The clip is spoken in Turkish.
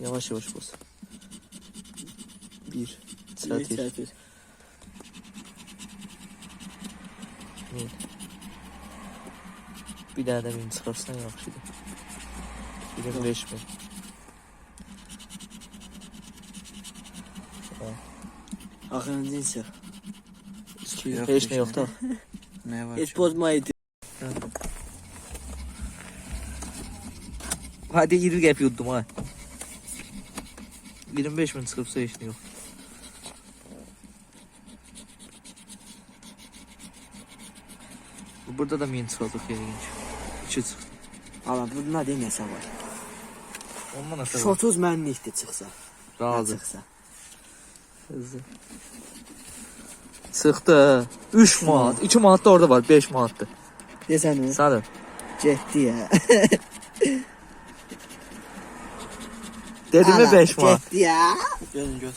Yavaş yavaş bas. Bir. Bir Çətir. çətir. Min. Bir dənə də min çıxarsan yaxşıdır. 25 min. Axırıncı Heç heç nə yoxdur. Ne var? Heç ki? Hadi 20 qəp yuddum ha. 25 min çıxıbsa heç nə yox. Burada da min yəqin ki. 2 çıx. Ala bu nə deməsə var. Ondan aşağı. Şotuz mənlikdir çıxsa. Razı. Çıxsa. Hızlı. Çıxdı. 3 manat. 2 manat da orada var. 5 manatdır. Desən o. Sadın. Getdi ya. Dedim mi 5 manat? Getdi ya. Gelin göz.